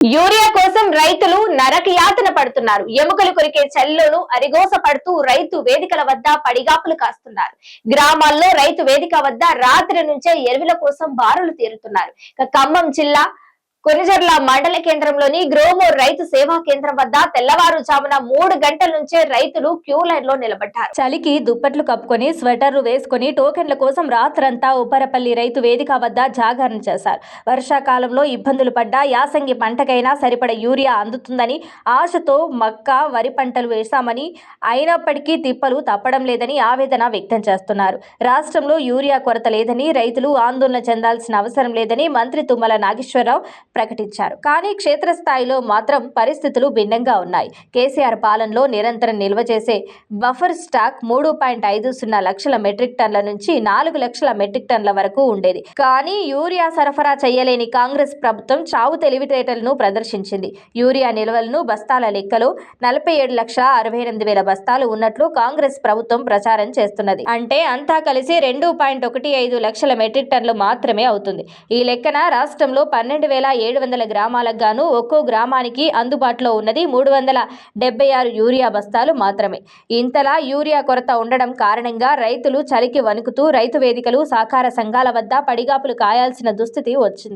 Urea కోసం రైతులు నరకయాతన పడుతున్నారు. ఎముకలు కొరికే చల్లోను అరిగోస పడుతూ రైతు వేదికల వద్ద పడిగాపులు కాస్తున్నారు. గ్రామాల్లో రైతు వేదిక వద్ద రాత్రి నుంచే ఎరువుల కోసం బారులు తీరుతున్నారు. ఖమ్మం జిల్లా కొనిజర్ల మండల కేంద్రంలోని గ్రోమోర్ రైతు సేవా కేంద్రం వద్ద తెల్లవారుజామున మూడు గంటల నుంచే రైతులు క్యూ లైన్లో నిలబడ్డారు. చలికి దుప్పట్లు కప్పుకొని స్వెటర్లు వేసుకుని టోకెన్ల కోసం రాత్రంతా ఉప్పరపల్లి రైతు వేదిక వద్ద జాగరణ చేశారు. వర్షాకాలంలో ఇబ్బందులు పడ్డా యాసంగి పంటకైనా సరిపడ యూరియా అందుతుందని ఆశతో మక్క వరి పంటలు వేశామని అయినప్పటికీ తిప్పలు తప్పడం లేదని ఆవేదన వ్యక్తం చేస్తున్నారు. రాష్ట్రంలో యూరియా కొరత లేదని రైతులు ఆందోళన చెందాల్సిన అవసరం లేదని మంత్రి తుమ్మల నాగేశ్వరరావు ప్రకటించారు. కానీ క్షేత్రస్థాయిలో మాత్రం పరిస్థితులు భిన్నంగా ఉన్నాయి. కేసీఆర్ పాలనలో నిరంతరం నిల్వ చేసే బఫర్ స్టాక్ మూడు పాయింట్ ఐదు సున్నా లక్షల మెట్రిక్ టన్ల నుంచి నాలుగు లక్షల మెట్రిక్ టన్ల వరకు ఉండేది. కానీ యూరియా సరఫరా చేయలేని కాంగ్రెస్ ప్రభుత్వం చావు తెలివితేటలను ప్రదర్శించింది. యూరియా నిల్వలను బస్తాల లెక్కలో నలభై ఏడు లక్షల అరవై ఎనిమిది వేల బస్తాలు ఉన్నట్లు కాంగ్రెస్ ప్రభుత్వం ప్రచారం చేస్తున్నది. అంటే అంతా కలిసి రెండు పాయింట్ ఒకటి ఐదు లక్షల మెట్రిక్ టన్లు మాత్రమే అవుతుంది. ఈ లెక్కన రాష్ట్రంలో పన్నెండు వేల ఏడు వందల గ్రామాలకు గాను ఒక్కో గ్రామానికి అందుబాటులో ఉన్నది. మూడు వందల డెబ్బై ఆరు యూరియా బస్తాలు మాత్రమే. ఇంతలా యూరియా కొరత ఉండడం కారణంగా రైతులు చలికి వణుకుతూ రైతు వేదికలు సహకార సంఘాల వద్ద పడిగాపులు కాయాల్సిన దుస్థితి వచ్చింది.